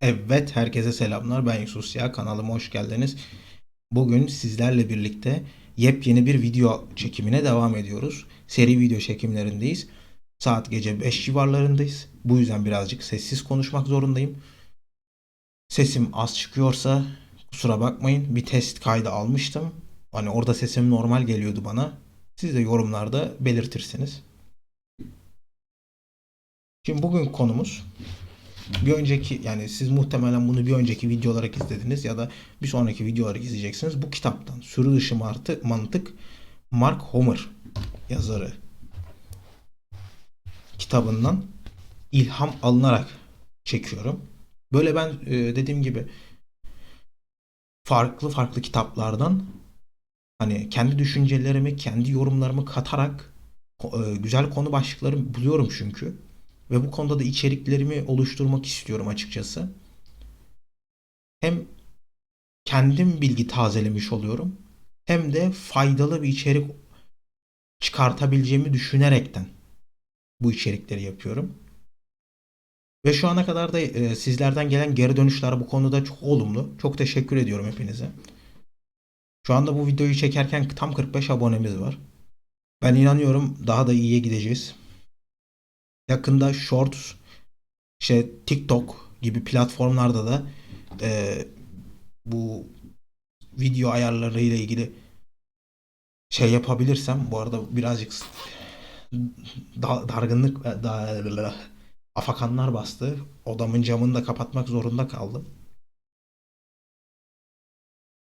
Evet, herkese selamlar. Ben Yusuf Siyah. Kanalıma hoş geldiniz. Bugün sizlerle birlikte yepyeni bir video çekimine devam ediyoruz. Seri video çekimlerindeyiz. Saat gece 5 civarlarındayız. Bu yüzden birazcık sessiz konuşmak zorundayım. Sesim az çıkıyorsa kusura bakmayın. Bir test kaydı almıştım. Hani orada sesim normal geliyordu bana. Siz de yorumlarda belirtirsiniz. Şimdi bugün konumuz bir önceki yani siz muhtemelen bunu bir önceki video olarak izlediniz ya da bir sonraki video olarak izleyeceksiniz. Bu kitaptan Sürü Dışı Martı, Mantık Mark Homer yazarı kitabından ilham alınarak çekiyorum. Böyle ben e, dediğim gibi farklı farklı kitaplardan hani kendi düşüncelerimi, kendi yorumlarımı katarak e, güzel konu başlıkları buluyorum çünkü. Ve bu konuda da içeriklerimi oluşturmak istiyorum açıkçası. Hem kendim bilgi tazelemiş oluyorum. Hem de faydalı bir içerik çıkartabileceğimi düşünerekten bu içerikleri yapıyorum. Ve şu ana kadar da e, sizlerden gelen geri dönüşler bu konuda çok olumlu. Çok teşekkür ediyorum hepinize. Şu anda bu videoyu çekerken tam 45 abonemiz var. Ben inanıyorum daha da iyiye gideceğiz. Yakında Shorts, işte TikTok gibi platformlarda da e, bu video ayarları ile ilgili şey yapabilirsem bu arada birazcık da, dargınlık e, da, afakanlar bastı. Odamın camını da kapatmak zorunda kaldım.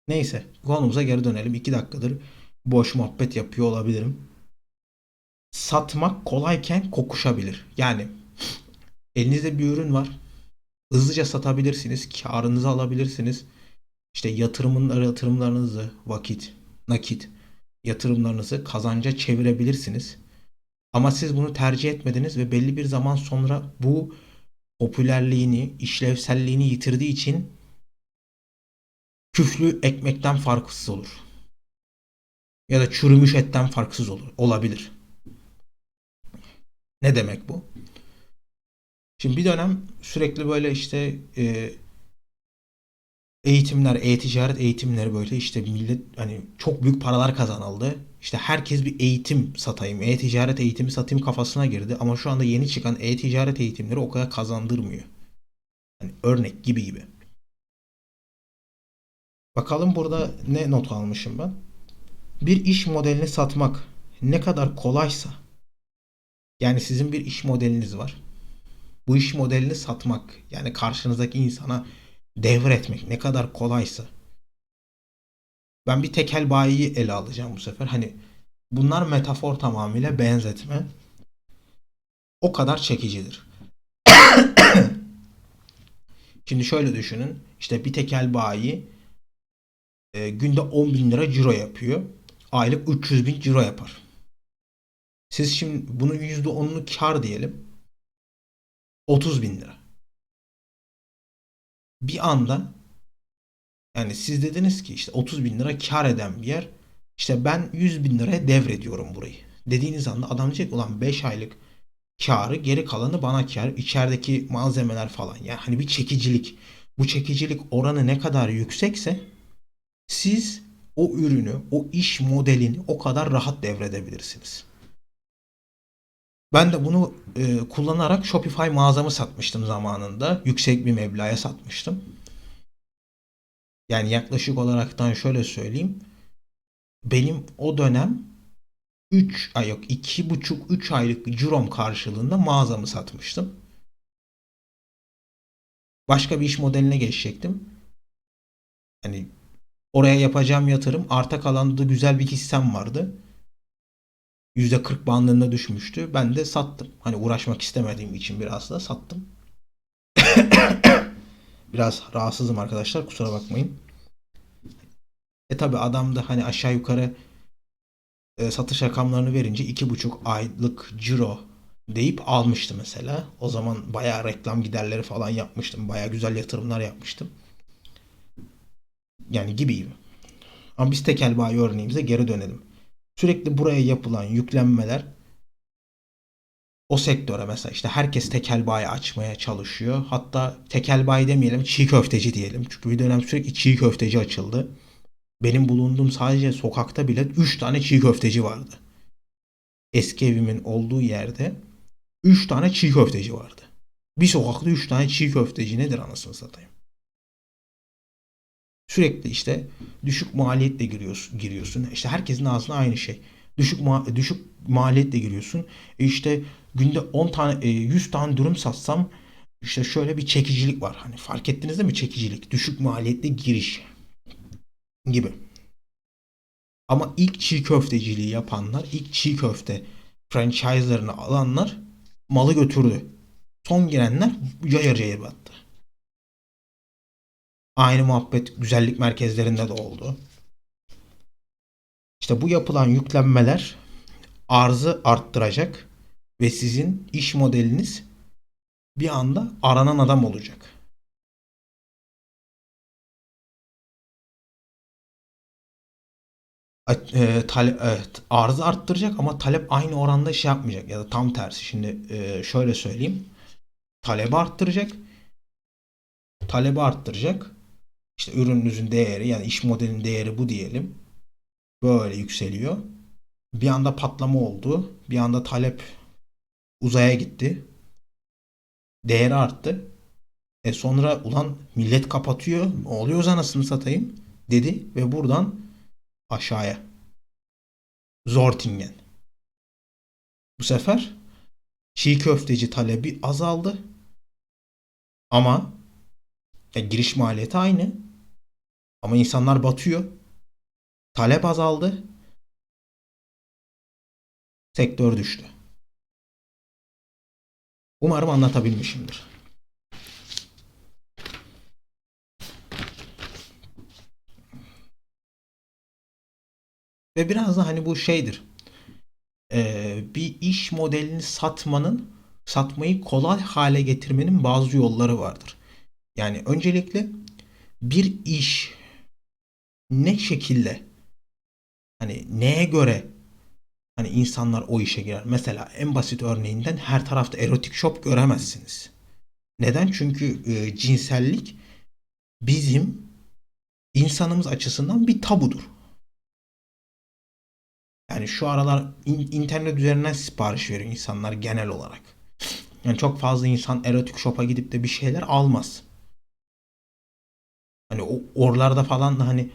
Neyse konumuza geri dönelim. 2 dakikadır boş muhabbet yapıyor olabilirim. Satmak kolayken kokuşabilir. Yani elinizde bir ürün var. Hızlıca satabilirsiniz. Karınızı alabilirsiniz. İşte yatırımları, yatırımlarınızı, vakit, nakit yatırımlarınızı kazanca çevirebilirsiniz. Ama siz bunu tercih etmediniz ve belli bir zaman sonra bu popülerliğini, işlevselliğini yitirdiği için küflü ekmekten farksız olur. Ya da çürümüş etten farksız olur. Olabilir. Ne demek bu? Şimdi bir dönem sürekli böyle işte e, eğitimler, e-ticaret eğitimleri böyle işte millet hani çok büyük paralar kazanıldı. İşte herkes bir eğitim satayım, e-ticaret eğitimi satayım kafasına girdi. Ama şu anda yeni çıkan e-ticaret eğitimleri o kadar kazandırmıyor. Hani örnek gibi gibi. Bakalım burada ne not almışım ben. Bir iş modelini satmak ne kadar kolaysa yani sizin bir iş modeliniz var. Bu iş modelini satmak yani karşınızdaki insana devretmek ne kadar kolaysa ben bir tekel bayiyi ele alacağım bu sefer. Hani bunlar metafor tamamıyla benzetme. O kadar çekicidir. Şimdi şöyle düşünün. İşte bir tekel bayi e, günde 10 bin lira ciro yapıyor. Aylık 300 bin ciro yapar. Siz şimdi bunun %10'unu kar diyelim. 30 bin lira. Bir anda yani siz dediniz ki işte 30 bin lira kar eden bir yer. İşte ben 100 bin liraya devrediyorum burayı. Dediğiniz anda adam diyecek ulan 5 aylık karı geri kalanı bana kar. İçerideki malzemeler falan. Yani hani bir çekicilik. Bu çekicilik oranı ne kadar yüksekse siz o ürünü, o iş modelini o kadar rahat devredebilirsiniz. Ben de bunu e, kullanarak Shopify mağazamı satmıştım zamanında. Yüksek bir meblağa satmıştım. Yani yaklaşık olaraktan şöyle söyleyeyim. Benim o dönem 3 ay yok 2,5-3 aylık cirom karşılığında mağazamı satmıştım. Başka bir iş modeline geçecektim. Hani oraya yapacağım yatırım arta kalanda da güzel bir hissem vardı. %40 bandında düşmüştü. Ben de sattım. Hani uğraşmak istemediğim için biraz da sattım. Biraz rahatsızım arkadaşlar kusura bakmayın. E tabi adam da hani aşağı yukarı e, satış rakamlarını verince iki buçuk aylık ciro deyip almıştı mesela. O zaman bayağı reklam giderleri falan yapmıştım. Bayağı güzel yatırımlar yapmıştım. Yani gibi gibi. Ama biz tekel bayi örneğimize geri dönelim. Sürekli buraya yapılan yüklenmeler o sektöre mesela işte herkes tekel bayi açmaya çalışıyor. Hatta tekel bayi demeyelim çiğ köfteci diyelim. Çünkü bir dönem sürekli çiğ köfteci açıldı. Benim bulunduğum sadece sokakta bile 3 tane çiğ köfteci vardı. Eski evimin olduğu yerde 3 tane çiğ köfteci vardı. Bir sokakta 3 tane çiğ köfteci nedir anasını satayım. Sürekli işte düşük maliyetle giriyorsun, giriyorsun. İşte herkesin ağzına aynı şey. Düşük ma- düşük maliyetle giriyorsun. E işte günde 10 tane e, 100 tane dürüm satsam işte şöyle bir çekicilik var. Hani fark ettiniz değil mi çekicilik? Düşük maliyetli giriş gibi. Ama ilk çiğ köfteciliği yapanlar, ilk çiğ köfte franchise'larını alanlar malı götürdü. Son girenler cayır battı. Aynı muhabbet güzellik merkezlerinde de oldu. İşte bu yapılan yüklenmeler arzı arttıracak ve sizin iş modeliniz bir anda aranan adam olacak. E, tale- evet, arzı arttıracak ama talep aynı oranda şey yapmayacak ya da tam tersi. Şimdi e, şöyle söyleyeyim. Talebi arttıracak. Talebi arttıracak. İşte ürününüzün değeri yani iş modelinin değeri bu diyelim. Böyle yükseliyor. Bir anda patlama oldu. Bir anda talep uzaya gitti. Değeri arttı. E sonra ulan millet kapatıyor. Ne oluyor anasını satayım dedi ve buradan aşağıya. Zortingen. Bu sefer çiğ köfteci talebi azaldı. Ama ya giriş maliyeti aynı. Ama insanlar batıyor. Talep azaldı. Sektör düştü. Umarım anlatabilmişimdir. Ve biraz da hani bu şeydir. Ee, bir iş modelini satmanın, satmayı kolay hale getirmenin bazı yolları vardır. Yani öncelikle bir iş ne şekilde hani neye göre hani insanlar o işe girer. Mesela en basit örneğinden her tarafta erotik shop göremezsiniz. Neden? Çünkü e, cinsellik bizim insanımız açısından bir tabudur. Yani şu aralar in- internet üzerinden sipariş veriyor insanlar genel olarak. Yani çok fazla insan erotik shop'a gidip de bir şeyler almaz. Hani o oralarda falan da hani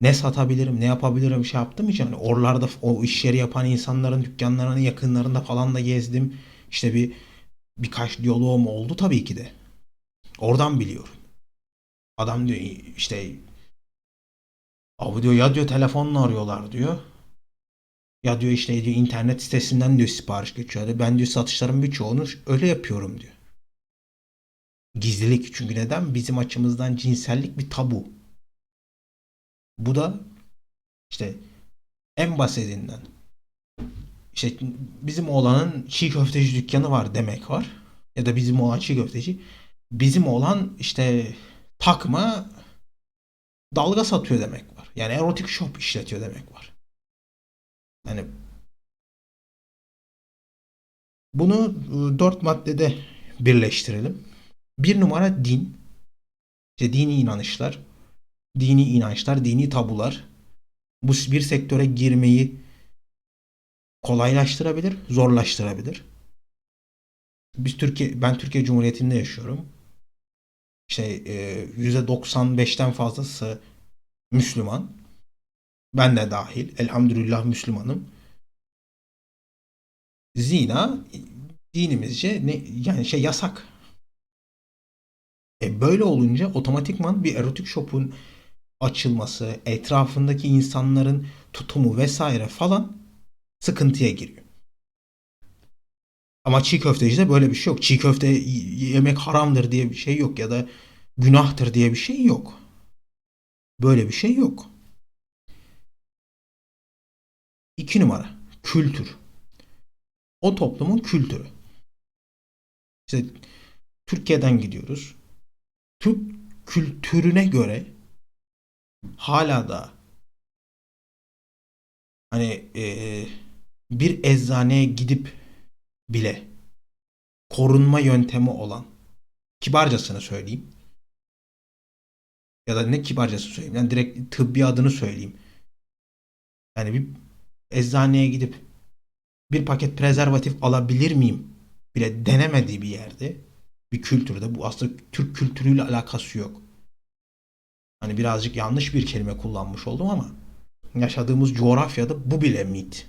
ne satabilirim, ne yapabilirim şey yaptım hiç. Hani oralarda o iş yeri yapan insanların dükkanlarının yakınlarında falan da gezdim. İşte bir birkaç diyaloğum oldu tabii ki de. Oradan biliyorum. Adam diyor işte abi diyor ya diyor telefonla arıyorlar diyor. Ya diyor işte diyor internet sitesinden diyor sipariş geçiyor. diyor. Ben diyor satışların birçoğunu öyle yapıyorum diyor. Gizlilik çünkü neden? Bizim açımızdan cinsellik bir tabu. Bu da işte en basitinden işte bizim oğlanın çiğ köfteci dükkanı var demek var. Ya da bizim olan çiğ köfteci. Bizim olan işte takma dalga satıyor demek var. Yani erotik shop işletiyor demek var. Yani bunu ıı, dört maddede birleştirelim. Bir numara din. İşte dini inanışlar. Dini inançlar, dini tabular. Bu bir sektöre girmeyi kolaylaştırabilir, zorlaştırabilir. Biz Türkiye, ben Türkiye Cumhuriyeti'nde yaşıyorum. İşte e, %95'ten fazlası Müslüman. Ben de dahil. Elhamdülillah Müslümanım. Zina dinimizce ne yani şey yasak. E böyle olunca otomatikman bir erotik shop'un açılması, etrafındaki insanların tutumu vesaire falan sıkıntıya giriyor. Ama çiğ köftecide böyle bir şey yok. Çiğ köfte yemek haramdır diye bir şey yok ya da günahtır diye bir şey yok. Böyle bir şey yok. İki numara kültür. O toplumun kültürü. İşte Türkiye'den gidiyoruz. Türk kültürüne göre hala da hani e, bir eczaneye gidip bile korunma yöntemi olan kibarcasını söyleyeyim. Ya da ne kibarcası söyleyeyim. Yani direkt tıbbi adını söyleyeyim. Yani bir eczaneye gidip bir paket prezervatif alabilir miyim bile denemediği bir yerde bir kültürde bu aslında Türk kültürüyle alakası yok. Hani birazcık yanlış bir kelime kullanmış oldum ama yaşadığımız coğrafyada bu bile mit.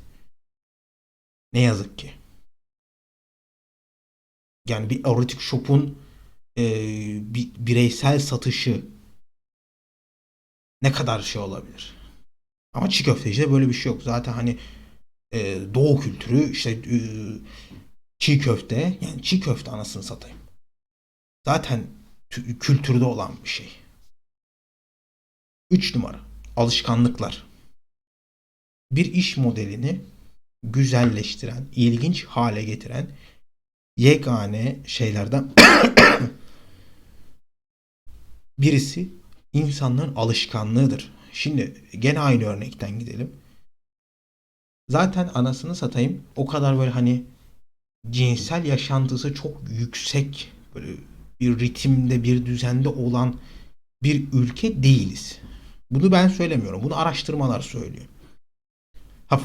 Ne yazık ki. Yani bir erotik shop'un e, bir bireysel satışı ne kadar şey olabilir? Ama çiğ köftecide böyle bir şey yok. Zaten hani e, doğu kültürü işte e, çiğ köfte yani çiğ köfte anasını satayım. Zaten tü- kültürde olan bir şey. 3 numara alışkanlıklar. Bir iş modelini güzelleştiren, ilginç hale getiren yegane şeylerden birisi insanların alışkanlığıdır. Şimdi gene aynı örnekten gidelim. Zaten anasını satayım o kadar böyle hani cinsel yaşantısı çok yüksek böyle bir ritimde bir düzende olan bir ülke değiliz. Bunu ben söylemiyorum. Bunu araştırmalar söylüyor. Ha,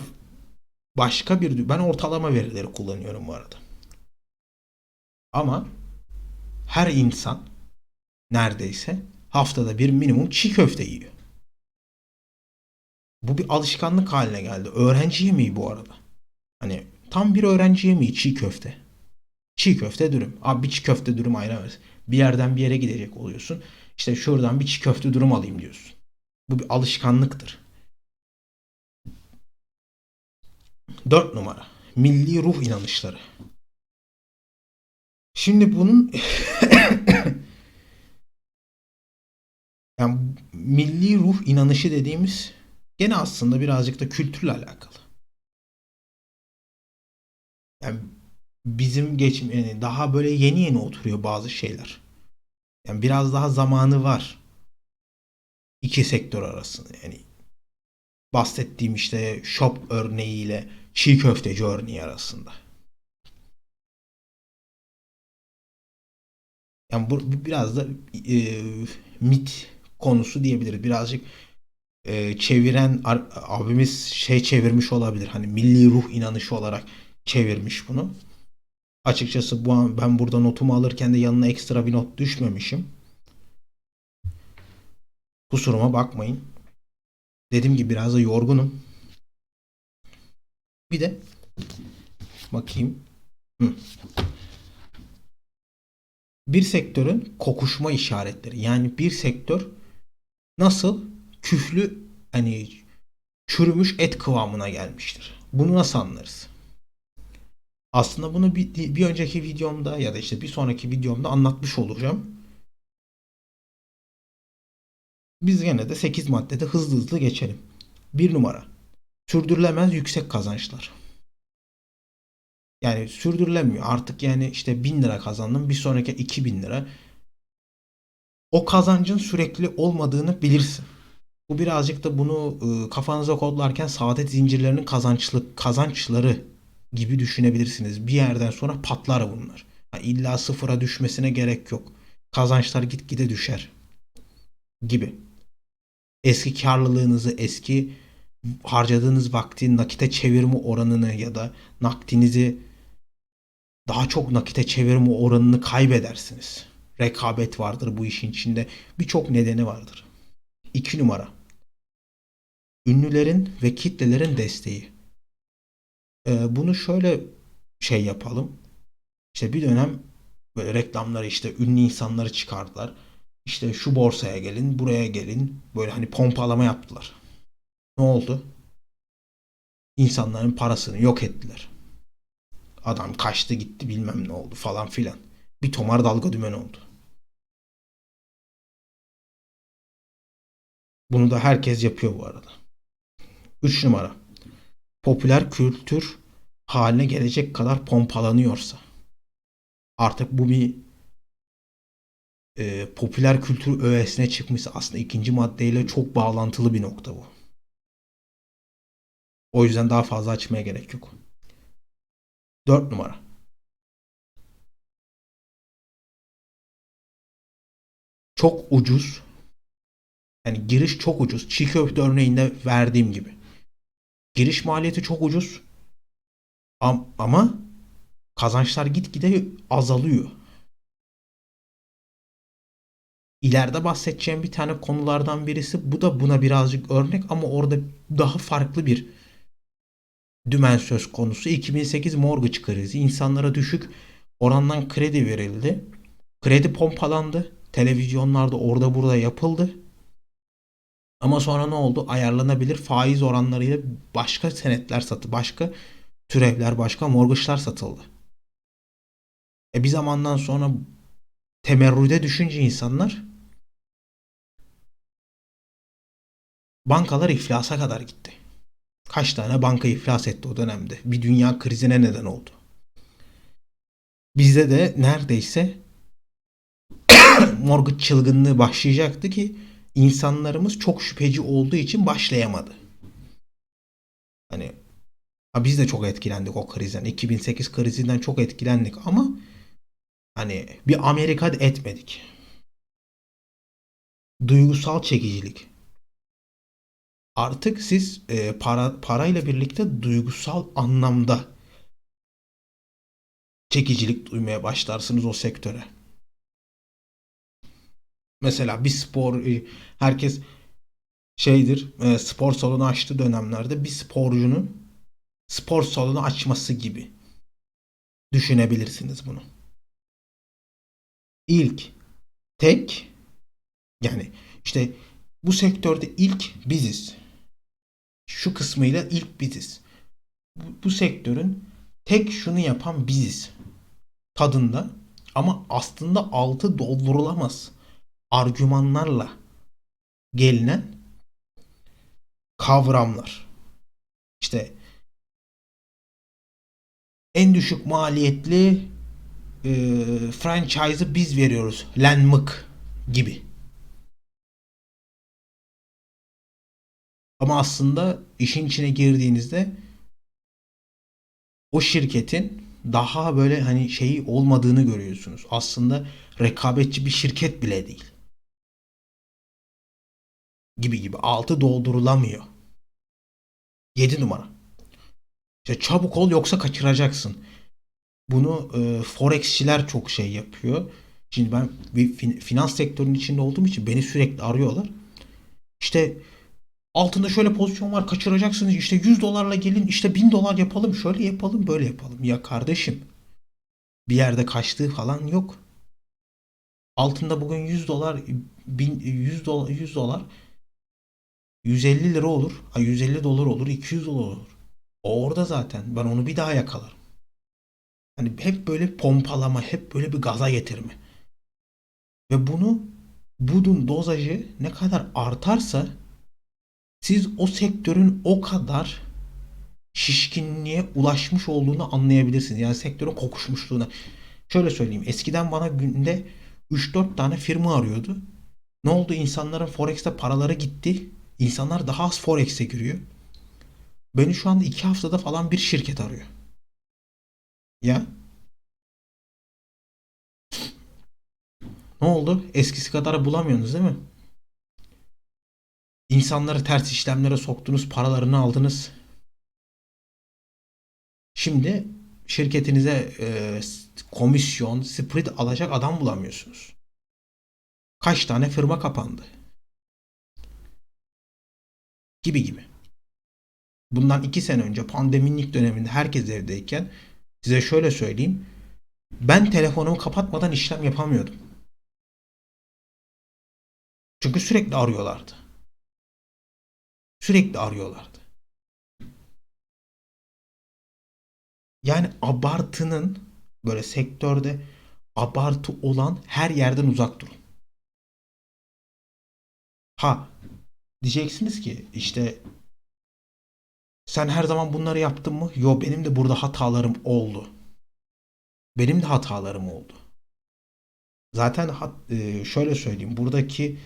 başka bir ben ortalama verileri kullanıyorum bu arada. Ama her insan neredeyse haftada bir minimum çiğ köfte yiyor. Bu bir alışkanlık haline geldi. Öğrenci yemeği bu arada. Hani tam bir öğrenci yemeği çiğ köfte. Çiğ köfte dürüm. Abi bir çiğ köfte dürüm versin. Bir yerden bir yere gidecek oluyorsun. İşte şuradan bir çiğ köfte dürüm alayım diyorsun. Bu bir alışkanlıktır. Dört numara. Milli ruh inanışları. Şimdi bunun yani milli ruh inanışı dediğimiz gene aslında birazcık da kültürle alakalı. Yani bizim geç yani daha böyle yeni yeni oturuyor bazı şeyler. Yani biraz daha zamanı var. İki sektör arasında yani bahsettiğim işte shop örneğiyle çiğ köfteci örneği arasında. Yani bu, biraz da e, mit konusu diyebiliriz. Birazcık e, çeviren abimiz şey çevirmiş olabilir. Hani milli ruh inanışı olarak çevirmiş bunu. Açıkçası bu an ben burada notumu alırken de yanına ekstra bir not düşmemişim. Kusuruma bakmayın. Dediğim gibi biraz da yorgunum. Bir de bakayım. Hı. Bir sektörün kokuşma işaretleri. Yani bir sektör nasıl küflü hani çürümüş et kıvamına gelmiştir. Bunu nasıl anlarız? Aslında bunu bir, bir önceki videomda ya da işte bir sonraki videomda anlatmış olacağım. Biz gene de 8 maddede hızlı hızlı geçelim. Bir numara. Sürdürülemez yüksek kazançlar. Yani sürdürülemiyor. Artık yani işte 1000 lira kazandım. Bir sonraki 2000 lira. O kazancın sürekli olmadığını bilirsin. Bu birazcık da bunu e, kafanıza kodlarken saadet zincirlerinin kazançlı kazançları gibi düşünebilirsiniz. Bir yerden sonra patlar bunlar. Ha, illa sıfıra düşmesine gerek yok. Kazançlar gitgide düşer gibi. Eski karlılığınızı, eski harcadığınız vakti nakite çevirme oranını ya da nakdinizi daha çok nakite çevirme oranını kaybedersiniz. Rekabet vardır bu işin içinde. Birçok nedeni vardır. 2 numara. Ünlülerin ve kitlelerin desteği. Ee, bunu şöyle şey yapalım. İşte bir dönem böyle reklamları işte ünlü insanları çıkardılar. İşte şu borsaya gelin, buraya gelin. Böyle hani pompalama yaptılar. Ne oldu? İnsanların parasını yok ettiler. Adam kaçtı gitti bilmem ne oldu falan filan. Bir tomar dalga dümen oldu. Bunu da herkes yapıyor bu arada. 3 numara. Popüler kültür haline gelecek kadar pompalanıyorsa artık bu bir e, popüler kültür öğesine çıkması aslında ikinci maddeyle çok bağlantılı bir nokta bu. O yüzden daha fazla açmaya gerek yok. 4 numara. Çok ucuz. Yani giriş çok ucuz. Çiğ köfte örneğinde verdiğim gibi. Giriş maliyeti çok ucuz. Ama kazançlar gitgide azalıyor. İleride bahsedeceğim bir tane konulardan birisi bu da buna birazcık örnek ama orada daha farklı bir dümen söz konusu. 2008 mortgage krizi. İnsanlara düşük orandan kredi verildi. Kredi pompalandı. Televizyonlarda orada burada yapıldı. Ama sonra ne oldu? Ayarlanabilir faiz oranlarıyla başka senetler satı, başka türevler, başka mortgage'lar satıldı. E bir zamandan sonra temerrüde düşünce insanlar bankalar iflasa kadar gitti. Kaç tane banka iflas etti o dönemde? Bir dünya krizine neden oldu. Bizde de neredeyse mortgage çılgınlığı başlayacaktı ki insanlarımız çok şüpheci olduğu için başlayamadı. Hani ha biz de çok etkilendik o krizden. 2008 krizinden çok etkilendik ama hani bir Amerika etmedik. Duygusal çekicilik. Artık siz e, para parayla birlikte duygusal anlamda çekicilik duymaya başlarsınız o sektöre. Mesela bir spor e, herkes şeydir e, spor salonu açtığı dönemlerde bir sporcunun spor salonu açması gibi düşünebilirsiniz bunu. İlk tek yani işte bu sektörde ilk biziz. Şu kısmıyla ilk biziz. Bu, bu sektörün tek şunu yapan biziz. Tadında ama aslında altı doldurulamaz argümanlarla gelinen kavramlar. İşte en düşük maliyetli e, franchise'ı biz veriyoruz. Lenmık gibi. Ama aslında işin içine girdiğinizde o şirketin daha böyle hani şeyi olmadığını görüyorsunuz. Aslında rekabetçi bir şirket bile değil. Gibi gibi. Altı doldurulamıyor. 7 numara. İşte çabuk ol yoksa kaçıracaksın. Bunu e, forexçiler çok şey yapıyor. Şimdi ben bir fin- finans sektörünün içinde olduğum için beni sürekli arıyorlar. İşte altında şöyle pozisyon var kaçıracaksınız işte 100 dolarla gelin işte 1000 dolar yapalım şöyle yapalım böyle yapalım. Ya kardeşim bir yerde kaçtığı falan yok. Altında bugün 100 dolar 1000 100 dolar 100 dolar 150 lira olur. Ay 150 dolar olur, 200 dolar olur. O orada zaten. Ben onu bir daha yakalarım. Hani hep böyle pompalama, hep böyle bir gaza getirme. Ve bunu bunun dozajı ne kadar artarsa siz o sektörün o kadar şişkinliğe ulaşmış olduğunu anlayabilirsiniz. Yani sektörün kokuşmuşluğuna. Şöyle söyleyeyim. Eskiden bana günde 3-4 tane firma arıyordu. Ne oldu? İnsanların Forex'te paraları gitti. İnsanlar daha az Forex'e giriyor. Beni şu anda 2 haftada falan bir şirket arıyor. Ya. Ne oldu? Eskisi kadar bulamıyorsunuz değil mi? İnsanları ters işlemlere soktunuz, paralarını aldınız. Şimdi şirketinize e, komisyon, split alacak adam bulamıyorsunuz. Kaç tane firma kapandı? Gibi gibi. Bundan iki sene önce pandeminin ilk döneminde herkes evdeyken size şöyle söyleyeyim. Ben telefonumu kapatmadan işlem yapamıyordum. Çünkü sürekli arıyorlardı. Sürekli arıyorlardı. Yani abartının böyle sektörde abartı olan her yerden uzak durun. Ha diyeceksiniz ki işte sen her zaman bunları yaptın mı? Yo benim de burada hatalarım oldu. Benim de hatalarım oldu. Zaten e, şöyle söyleyeyim. Buradaki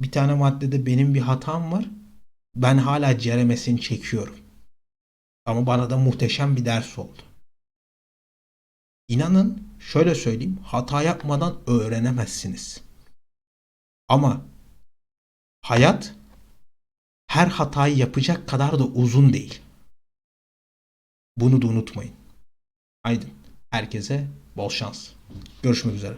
bir tane maddede benim bir hatam var. Ben hala ceremesini çekiyorum. Ama bana da muhteşem bir ders oldu. İnanın şöyle söyleyeyim. Hata yapmadan öğrenemezsiniz. Ama hayat her hatayı yapacak kadar da uzun değil. Bunu da unutmayın. Aydın. Herkese bol şans. Görüşmek üzere.